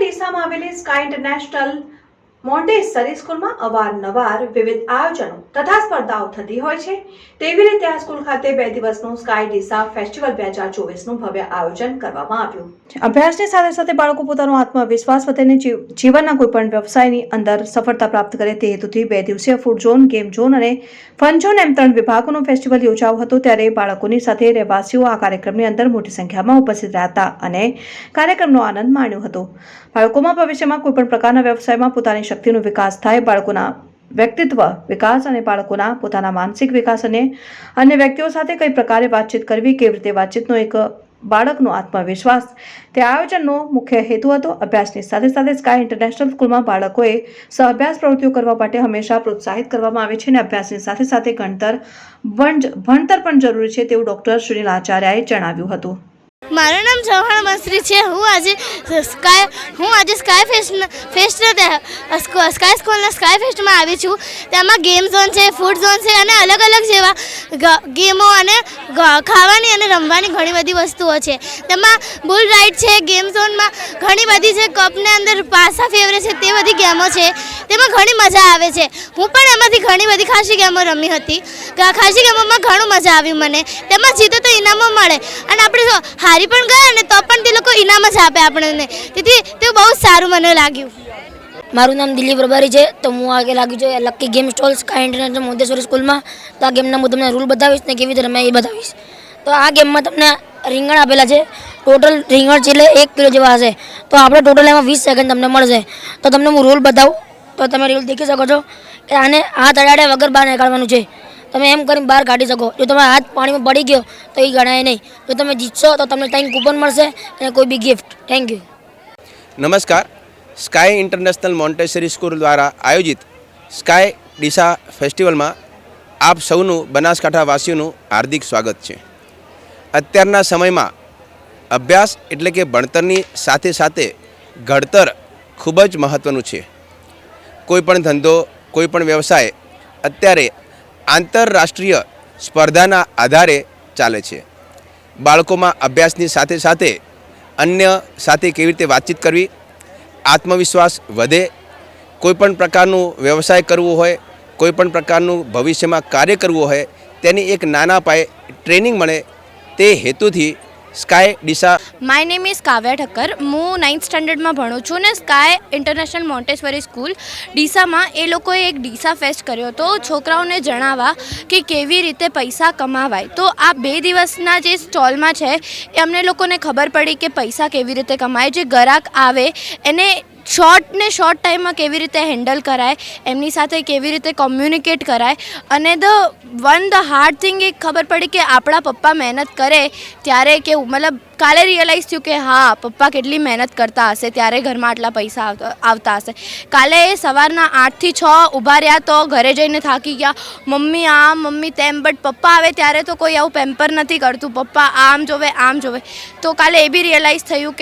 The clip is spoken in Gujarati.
ડીસામાં આવેલી સ્કાય ઇન્ટરનેશનલ મોન્ટેસરી સ્કૂલમાં અવારનવાર વિવિધ આયોજનો તથા સ્પર્ધાઓ થતી હોય છે. તેવી રીતે આ સ્કૂલ ખાતે બે દિવસનું સ્કાય ડીસા ફેસ્ટિવલ બે હજાર ચોવીસનું ભવ્ય આયોજન કરવામાં આવ્યું. અભ્યાસની સાથે સાથે બાળકો પોતાનો આત્મવિશ્વાસ વધેને જીવ- જીવનના કોઈપણ વ્યવસાયની અંદર સફળતા પ્રાપ્ત કરે તે હેતુથી બે દિવસીય ફૂડ ઝોન ગેમ ઝોન અને ફન ઝોન એમ ત્રણ વિભાગોનો ફેસ્ટિવલ યોજાયો હતો ત્યારે બાળકોની સાથે રહેવાસીઓ આ કાર્યક્રમની અંદર મોટી સંખ્યામાં ઉપસ્થિત રહ્યા હતા અને કાર્યક્રમનો આનંદ માણ્યો હતો. બાળકોમાં ભવિષ્યમાં કોઈપણ પ્રકારના વ્યવસાયમાં પોતાની શક્તિનો વિકાસ થાય બાળકોના વ્યક્તિત્વ વિકાસ અને બાળકોના પોતાના માનસિક વિકાસ અને અન્ય વ્યક્તિઓ સાથે કઈ પ્રકારે વાતચીત કરવી, કેવી રીતે વાતચીતનો એક બાળકનો આત્મવિશ્વાસ. તે આયોજનનો મુખ્ય હેતુ હતો. અભ્યાસની સાથે સાથે સ્કાય ઇન્ટરનેશનલ સ્કૂલમાં બાળકોએ સહઅભ્યાસ પ્રવૃત્તિઓ કરવા માટે હંમેશા પ્રોત્સાહિત કરવામાં આવે છે અને અભ્યાસની સાથે સાથે ગણતર ભણતર પણ જરૂરી છે તેવું ડૉક્ટર સુનિલ આચાર્યએ જણાવ્યું હતું. મારું નામ ચૌહાણ મસ્ત્રી છે. હું આજે સ્કાય હું આજે સ્કાય ફેસ્ટ ફેસ્ટ સ્કાય સ્કૂલના સ્કાય ફેસ્ટમાં આવી છું. તેમાં ગેમ ઝોન છે ફૂડ ઝોન છે અને અલગ અલગ જેવા ગેમો અને ખાવાની અને રમવાની ઘણી બધી વસ્તુઓ છે. તેમાં બુલ રાઇડ છે ગેમ ઝોનમાં ઘણી બધી જે કપને અંદર પાસા ફેવરે છે, તે બધી ગેમો છે. તેમાં ઘણી મજા આવે છે. હું પણ એમાંથી ઘણી બધી ખાસી ગેમો રમી હતી. ખાસી ગેમોમાં ઘણું મજા આવ્યું મને. તેમાં જીતો તો ઇનામો મળે. અને આપણે હારી પણ ગયા ને, તો પણ તે લોકો ઇનામ જ આપે આપણને. તેથી તે બહુ સારું મને લાગ્યું. મારું નામ દિલીપ રબારી છે, તો હું આગળ લાગ્યું છે લક્કી ગેમ સ્ટોલ કા ઇન્ટરનેશનલ મોદેશ્વરી સ્કૂલમાં તો આ ગેમના હું તમને રૂલ બતાવીશ ને કેવી રીતે રમે એ બતાવીશ. તો આ ગેમમાં તમને રીંગણ આપેલા છે. ટોટલ રીંગણ છે એટલે એક કિલો જેવા હશે. તો આપણે ટોટલ એમાં વીસ સેકન્ડ તમને મળશે. તો તમને હું રૂલ બતાવું. તો તમે રૂલ દેખી શકો છો કે આને હાથ અડાડે વગર બહાર નીકાળવાનું છે. તમે એમ કરીને બહાર કાઢી શકો. જો તમારો હાથ પાણીમાં પડી ગયો, તો એ ગણાય નહીં. જો તમે જીતશો, તો તમને ટાઈમ કૂપન મળશે અને કોઈ બી ગિફ્ટ થેન્ક યુ નમસ્કાર. સ્કાય ઇન્ટરનેશનલ મોન્ટેસરી સ્કૂલ દ્વારા આયોજિત સ્કાય ડીસા ફેસ્ટિવલમાં આપ સૌનું બનાસકાંઠા વાસીઓનું હાર્દિક સ્વાગત છે. અત્યારના સમયમાં અભ્યાસ એટલે કે ભણતરની સાથે સાથે ઘડતર ખૂબ જ મહત્ત્વનું છે. કોઈ પણ ધંધો, કોઈ પણ વ્યવસાય અત્યારે આંતરરાષ્ટ્રીય સ્પર્ધાના આધારે ચાલે છે. બાળકોમાં અભ્યાસની સાથે સાથે અન્ય સાથે કેવી રીતે વાતચીત કરવી, આત્મવિશ્વાસ વધે, કોઈપણ પ્રકારનું વ્યવસાય કરવું હોય, કોઈપણ પ્રકારનું ભવિષ્યમાં કાર્ય કરવું હોય, તેની એક નાના પાયે ટ્રેનિંગ મળે તે હેતુથી sky Deesa my name is Kavya Thakkar હું નાઇન્થ સ્ટાન્ડર્ડમાં ભણું છું ને સ્કાય ઇન્ટરનેશનલ મોન્ટેશ્વરી સ્કૂલ ડીસામાં એ લોકોએ એક ડીસા ફેસ્ટ કર્યો હતો. છોકરાઓને જણાવવા કે કેવી રીતે પૈસા કમાવાય. તો આ બે દિવસના જે સ્ટોલમાં છે, એ અમને લોકોને ખબર પડી કે પૈસા કેવી રીતે કમાય. જે ગ્રાહક આવે, એને શોર્ટ ને શોર્ટ ટાઈમમાં કેવી રીતે હેન્ડલ કરાય, એમની સાથે કેવી રીતે કોમ્યુનિકેટ કરાય અને the one the hard thing એ ખબર પડી કે આપણા પપ્પા મહેનત કરે ત્યારે કેવું મતલબ કાલે રિયલાઇઝ થયું કે હા, પપ્પા કેટલી મહેનત કરતા હશે, ત્યારે ઘરમાં આટલા પૈસા આવતા હશે. કાલે એ સવારના આઠથી છ ઊભા રહ્યા તો ઘરે જઈને થાકી ગયા. મમ્મી આમ, મમ્મી તેમ બટ પપ્પા આવે ત્યારે તો કોઈ આવું પેમ્પર નથી કરતું. પપ્પા આમ જોવે આમ જોવે. તો કાલે એ બી રિયલાઇઝ થયું કે